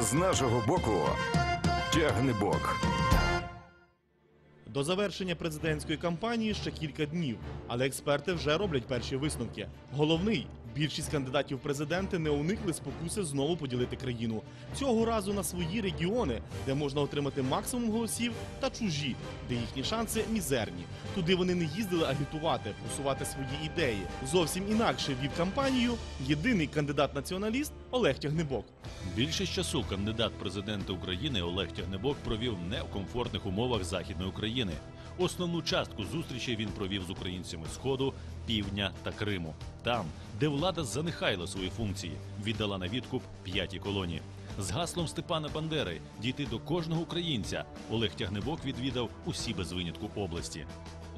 З нашого боку тягнебок. До завершення президентської кампанії ще кілька днів, але експерти вже роблять перші висновки. Головний більшість кандидатів в президенти не уникли спокуси знову поділити країну. Цього разу на свої регіони, де можна отримати максимум голосів, та чужі, де їхні шанси мізерні. Туди вони не їздили агітувати, просувати свої ідеї. Зовсім інакше вів кампанію єдиний кандидат-націоналіст Олег Тягнебок. Більшість часу кандидат президента України Олег Тягнебок провів не в комфортних умовах Західної України. Основну частку зустрічей він провів з українцями Сходу, Півдня та Криму. Там, де влада занехайла свої функції, віддала на відкуп п'яті колонії. З гаслом Степана Бандери дійти до кожного українця Олег Тягнебок відвідав усі без винятку області,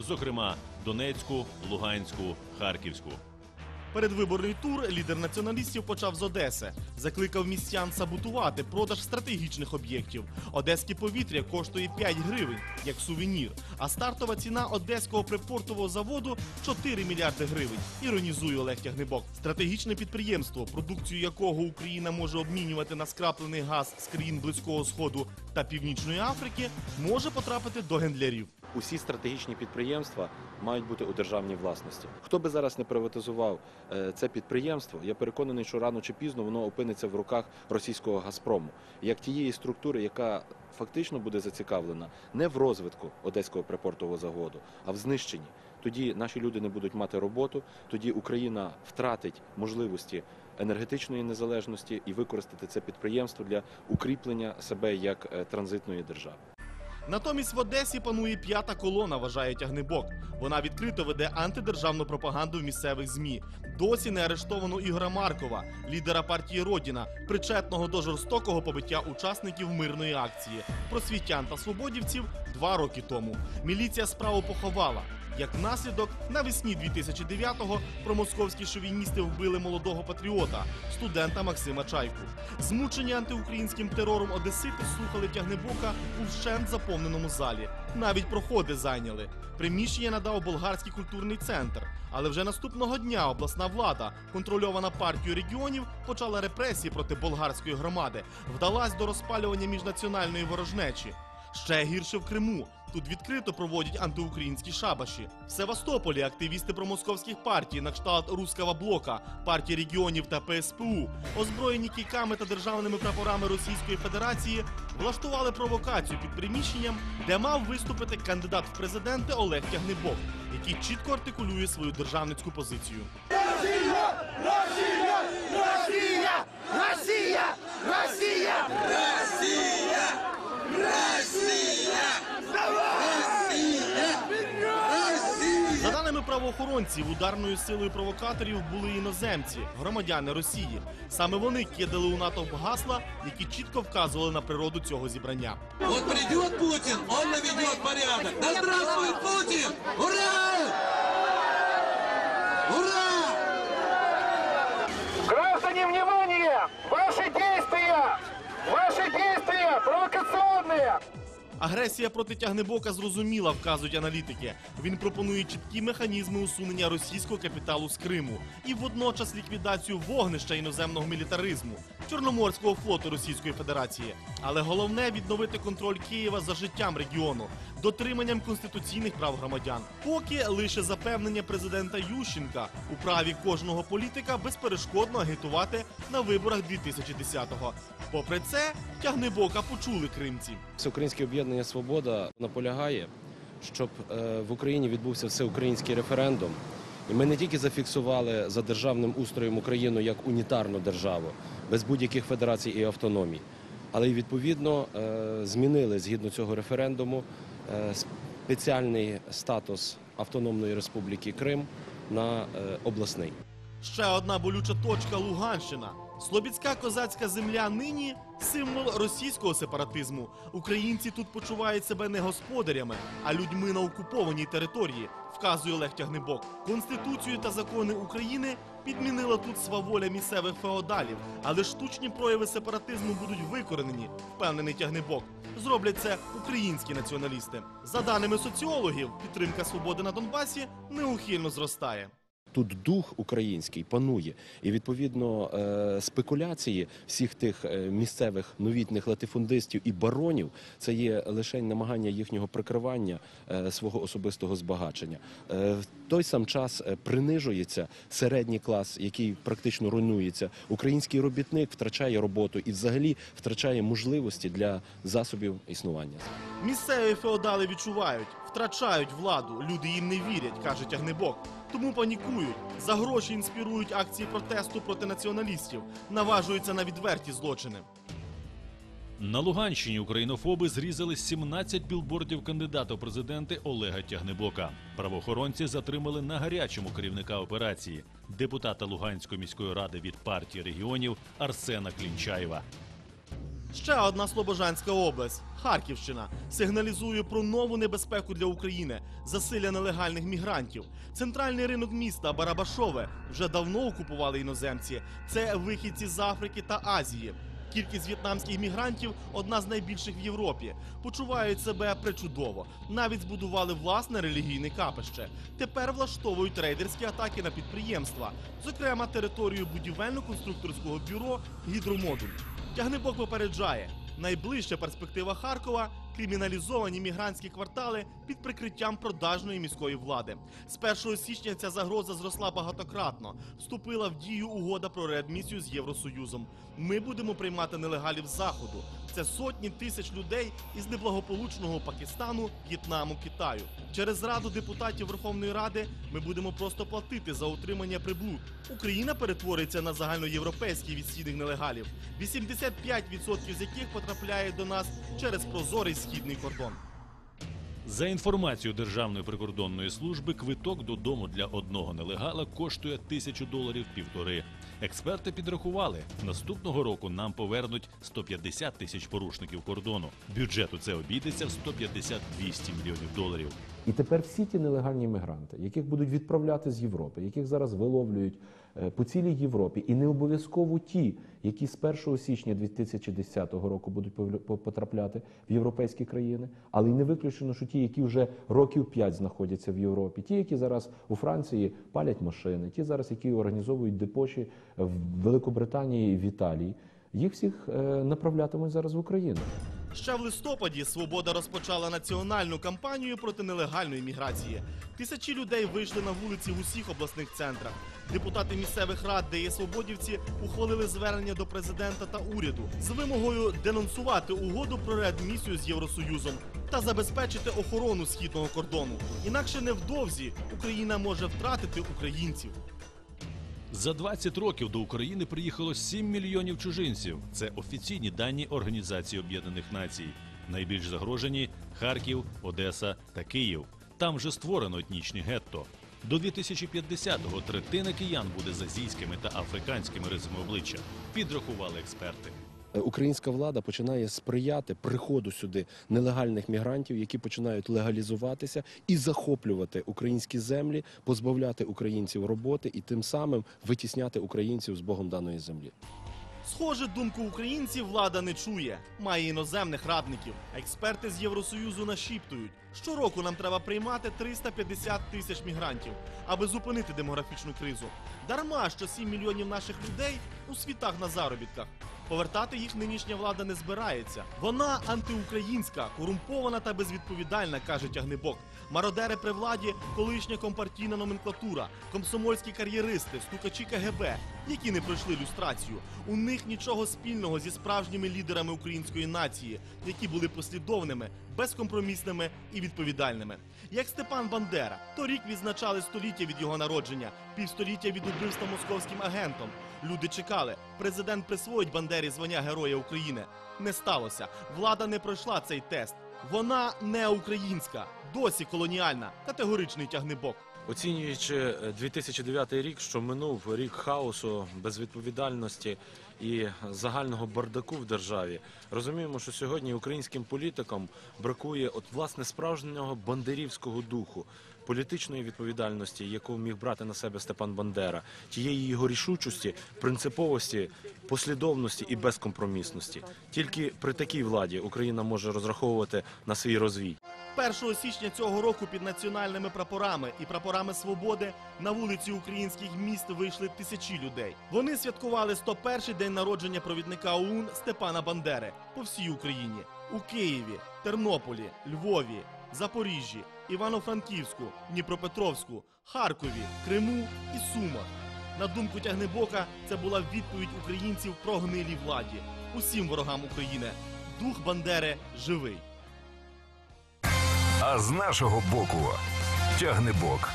зокрема Донецьку, Луганську, Харківську. Передвиборний тур лідер націоналістів почав з Одеси. Закликав містян саботувати продаж стратегічних об'єктів. Одеське повітря коштує 5 гривень як сувенір. А стартова ціна одеського припортового заводу 4 мільярди гривень. Іронізує Олег Тягнебок. Стратегічне підприємство, продукцію якого Україна може обмінювати на скраплений газ з країн близького сходу та північної Африки, може потрапити до гендлярів. Усі стратегічні підприємства мають бути у державній власності. Хто би зараз не приватизував е, це підприємство, я переконаний, що рано чи пізно воно опиниться в руках російського Газпрому, як тієї структури, яка фактично буде зацікавлена не в розвитку одеського припортового заводу, а в знищенні. Тоді наші люди не будуть мати роботу, тоді Україна втратить можливості енергетичної незалежності і використати це підприємство для укріплення себе як е, транзитної держави. Натомість в Одесі панує п'ята колона, вважає тягнебок. Вона відкрито веде антидержавну пропаганду в місцевих змі. Досі не арештовано Ігора Маркова, лідера партії Родіна, причетного до жорстокого побиття учасників мирної акції, просвітян та свободівців два роки тому. Міліція справу поховала. Як наслідок, навесні 2009-го промосковські шовіністи вбили молодого патріота, студента Максима Чайку. Змучені антиукраїнським терором одесити слухали тягнебока у вщент заповненому залі. Навіть проходи зайняли. Приміщення надав болгарський культурний центр. Але вже наступного дня обласна влада, контрольована партією регіонів, почала репресії проти болгарської громади, вдалась до розпалювання міжнаціональної ворожнечі. Ще гірше в Криму. Тут відкрито проводять антиукраїнські шабаші. В Севастополі активісти промосковських партій на кшталт Руского блока, партії регіонів та ПСПУ, озброєні кійками та державними прапорами Російської Федерації, влаштували провокацію під приміщенням, де мав виступити кандидат в президенти Олег Тягнебок, який чітко артикулює свою державницьку позицію. За правоохоронців, ударною силою провокаторів були іноземці, громадяни Росії. Саме вони кидали у натовп гасла, які чітко вказували на природу цього зібрання. Вот придет Путин, он наведет порядок. Да здравствует Путин! Ура! Ура! Граждане, внимание! Ваши действия! Ваши действия провокационные! Агресія проти тягнебока зрозуміла, вказують аналітики. Він пропонує чіткі механізми усунення російського капіталу з Криму і водночас ліквідацію вогнища іноземного мілітаризму Чорноморського флоту Російської Федерації. Але головне відновити контроль Києва за життям регіону, дотриманням конституційних прав громадян. Поки лише запевнення президента Ющенка у праві кожного політика безперешкодно агітувати на виборах 2010-го. Попри це, тягнебока почули кримці. Всеукраїнське об'єднання Свобода наполягає, щоб е, в Україні відбувся всеукраїнський референдум. І ми не тільки зафіксували за державним устроєм Україну як унітарну державу, без будь-яких федерацій і автономій, але й відповідно е, змінили згідно цього референдуму спеціальний статус Автономної Республіки Крим на е, обласний. Ще одна болюча точка Луганщина. Слобідська козацька земля нині символ російського сепаратизму. Українці тут почувають себе не господарями, а людьми на окупованій території, вказує Олег Тягнебок. Конституцію та закони України підмінила тут сваволя місцевих феодалів, але штучні прояви сепаратизму будуть викоренені, впевнений Тягнебок. Зроблять це українські націоналісти. За даними соціологів, підтримка свободи на Донбасі неухильно зростає. Тут дух український панує, і відповідно е, спекуляції всіх тих е, місцевих новітних латифундистів і баронів це є лише намагання їхнього прикривання е, свого особистого збагачення. В той сам час принижується середній клас, який практично руйнується. Український робітник втрачає роботу і, взагалі, втрачає можливості для засобів існування. Місцеві феодали відчувають, втрачають владу, люди їм не вірять, каже Тягнебок. Тому панікують, за гроші інспірують акції протесту проти націоналістів, наважуються на відверті злочини. На Луганщині українофоби зрізали 17 білбордів кандидата президенти Олега Тягнебока. Правоохоронці затримали на гарячому керівника операції депутата Луганської міської ради від партії регіонів Арсена Клінчаєва. Ще одна Слобожанська область Харківщина сигналізує про нову небезпеку для України засилля нелегальних мігрантів. Центральний ринок міста Барабашове вже давно окупували іноземці. Це вихідці з Африки та Азії. Кількість в'єтнамських мігрантів одна з найбільших в Європі. Почувають себе причудово. Навіть збудували власне релігійне капище. Тепер влаштовують рейдерські атаки на підприємства, зокрема територію будівельно-конструкторського бюро Гідромодуль. Тягнебок попереджає, найближча перспектива Харкова криміналізовані мігрантські квартали під прикриттям продажної міської влади. З 1 січня ця загроза зросла багатократно. Вступила в дію угода про реадмісію з Євросоюзом. Ми будемо приймати нелегалів заходу. Це сотні тисяч людей із неблагополучного Пакистану, В'єтнаму, Китаю. Через зраду депутатів Верховної Ради ми будемо просто платити за утримання приблуд. Україна перетвориться на загальноєвропейський відсідних нелегалів, 85% з яких потрапляє до нас через прозорий східний кордон. За інформацією Державної прикордонної служби, квиток додому для одного нелегала коштує тисячу доларів півтори. Експерти підрахували, наступного року нам повернуть 150 тисяч порушників кордону. Бюджету це обійдеться в 150-200 мільйонів доларів. І тепер всі ті нелегальні мігранти, яких будуть відправляти з Європи, яких зараз виловлюють е, по цілій Європі, і не обов'язково ті, які з 1 січня 2010 року будуть потрапляти в європейські країни, але й не виключено, що ті, які вже років 5 знаходяться в Європі, ті, які зараз у Франції палять машини, ті зараз, які організовують депоші в Великобританії і в Італії, їх всіх е, направлятимуть зараз в Україну. Ще в листопаді Свобода розпочала національну кампанію проти нелегальної міграції. Тисячі людей вийшли на вулиці в усіх обласних центрах. Депутати місцевих рад, де є свободівці, ухвалили звернення до президента та уряду з вимогою денонсувати угоду про реадмісію з Євросоюзом та забезпечити охорону східного кордону. Інакше невдовзі Україна може втратити українців. За 20 років до України приїхало 7 мільйонів чужинців. Це офіційні дані Організації Об'єднаних Націй. Найбільш загрожені Харків, Одеса та Київ. Там вже створено етнічні гетто. До 2050-го третина киян буде з азійськими та африканськими рисами обличчя. Підрахували експерти. Е, Українська влада починає сприяти приходу сюди нелегальних мігрантів, які починають легалізуватися і захоплювати українські землі, позбавляти українців роботи і тим самим витісняти українців з Богом даної землі. Схоже, думку українців влада не чує, має іноземних радників. Експерти з Євросоюзу нашіптують, щороку нам треба приймати 350 тисяч мігрантів, аби зупинити демографічну кризу. Дарма, що 7 мільйонів наших людей у світах на заробітках. Повертати їх нинішня влада не збирається. Вона антиукраїнська, корумпована та безвідповідальна, каже Тягнебок. Мародери при владі, колишня компартійна номенклатура, комсомольські кар'єристи, стукачі КГБ, які не пройшли люстрацію. У них нічого спільного зі справжніми лідерами української нації, які були послідовними, безкомпромісними і відповідальними. Як Степан Бандера, торік відзначали століття від його народження, півстоліття від убивства московським агентом. Люди чекали, президент присвоїть Бандері звання Героя України. Не сталося. Влада не пройшла цей тест. Вона не українська, досі колоніальна, категоричний тягнебок. Оцінюючи е, 2009 рік, що минув рік хаосу, безвідповідальності і загального бардаку в державі, розуміємо, що сьогодні українським політикам бракує от власне справжнього бандерівського духу. Політичної відповідальності, яку міг брати на себе Степан Бандера, тієї його рішучості, принциповості, послідовності і безкомпромісності. Тільки при такій владі Україна може розраховувати на свій розвій. 1 січня цього року під національними прапорами і прапорами свободи на вулиці українських міст вийшли тисячі людей. Вони святкували 101-й день народження провідника ОУН Степана Бандери по всій Україні у Києві, Тернополі, Львові, Запоріжжі, Івано-Франківську, Дніпропетровську, Харкові, Криму і Сумах. На думку Тягнебока, це була відповідь українців про гнилій владі. Усім ворогам України. Дух Бандери живий. А з нашого боку Тягнебок.